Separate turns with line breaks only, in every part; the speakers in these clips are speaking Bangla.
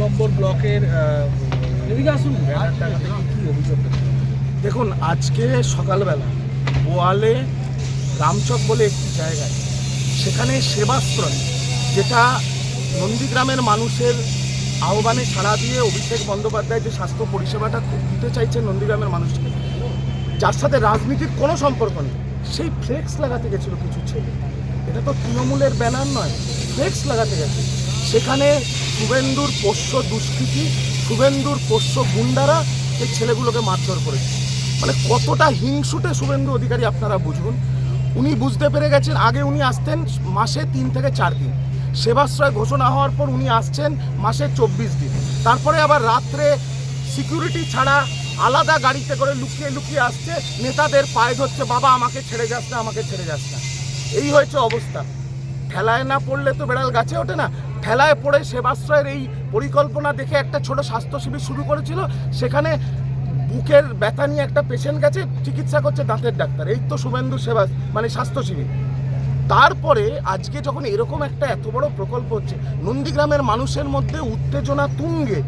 নম্বর ব্লকের আসুন
দেখুন, আজকে সকালবেলা বোয়ালে রামচক বলে একটি জায়গায় সেখানে সেবাশ্রয় যেটা নন্দীগ্রামের মানুষের আহ্বানে সাড়া দিয়ে অভিষেক বন্দ্যোপাধ্যায় যে স্বাস্থ্য পরিষেবাটা দিতে চাইছেন নন্দীগ্রামের মানুষকে, যার সাথে রাজনীতির কোনো সম্পর্ক নেই। সেই ফ্লেক্স লাগাতে গেছিল কিছু ছেলে। এটা তো তৃণমূলের ব্যানার নয়, ফ্লেক্স লাগাতে গেছে। সেখানে শুভেন্দুর পোষ্য দুষ্কৃতি, শুভেন্দুর পোষ্য গুন্ডারা এই ছেলেগুলোকে মারধর করেছে। মানে কতটা হিংসুটে শুভেন্দু অধিকারী আপনারা বুঝুন। উনি বুঝতে পেরে গেছেন, আগে উনি আসতেন মাসে তিন থেকে চার দিন। সেবাশ্রয় ঘোষণা হওয়ার পর উনি আসছেন মাসে চব্বিশ দিন। তারপরে আবার রাত্রে সিকিউরিটি ছাড়া আলাদা গাড়িতে করে লুকিয়ে লুকিয়ে আসছে, নেতাদের পায়ে ধরছে, বাবা, আমাকে ছেড়ে যাস না, আমাকে ছেড়ে যাস না। এই হয়েছে অবস্থা। ঠেলায় না পড়লে তো বেড়াল গাছে ওঠে না ঠেলায় পড়ে সেবাশ্রয়ের এই পরিকল্পনা দেখে একটা ছোট স্বাস্থ্য শিবির শুরু করেছিল। সেখানে বুকের ব্যথা নিয়ে একটা পেশেন্ট গেছে, চিকিৎসা করছে দাঁতের ডাক্তার। এই তো শুভেন্দু সেবা মানে স্বাস্থ্য শিবির। তারপরে আজকে যখন এরকম একটা এত বড় প্রকল্প হচ্ছে, নন্দীগ্রামের মানুষের মধ্যে উত্তেজনা তুঙ্গে,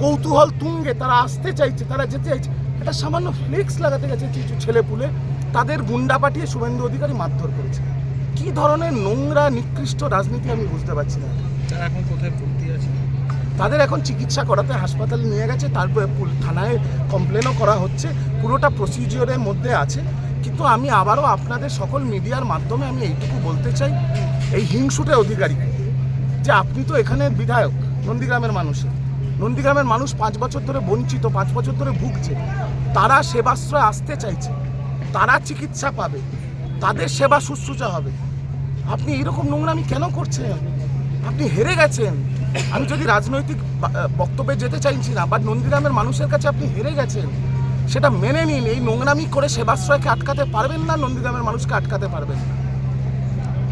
কৌতূহল তুঙ্গে, তারা আসতে চাইছে, তারা যেতে চাইছে, একটা সামান্য ফ্লেক্স লাগাতে গেছে কিছু ছেলে পুলে, তাদের গুন্ডা পাঠিয়ে শুভেন্দু অধিকারী মারধর করেছে। কি ধরনের নোংরা, নিকৃষ্ট রাজনীতি আমি বুঝতে পারছি না।
এখন কোথায় ভর্তি আছে?
তাদের এখন চিকিৎসা করাতে হাসপাতালে নিয়ে গেছে, তারপরে থানায় কমপ্লেনও করা হচ্ছে, পুরোটা প্রসিজিওরের মধ্যে আছে। কিন্তু আমি আবারও আপনাদের সকল মিডিয়ার মাধ্যমে আমি এইটুকু বলতে চাই, এই হিংসুটে অধিকারী। যে আপনি তো এখানে বিধায়ক, নন্দীগ্রামের মানুষের নন্দীগ্রামের মানুষ পাঁচ বছর ধরে বঞ্চিত, পাঁচ বছর ধরে ভুগছে। তারা সেবাশ্রয় আসতে চাইছে, তারা চিকিৎসা পাবে, তাদের সেবা শুশ্রূষা হবে। আপনি এরকম নোংরামি কেন করছেন? আপনি হেরে গেছেন। আমি যদি রাজনৈতিক বক্তব্যে যেতে চাইছি না বাট নন্দীগ্রামের মানুষের কাছে আপনি হেরে গেছেন, সেটা মেনে নিন। এই নোংরামি করে সেবাশ্রয়কে আটকাতে পারবেন না, নন্দীগ্রামের মানুষকে আটকাতে পারবেন না।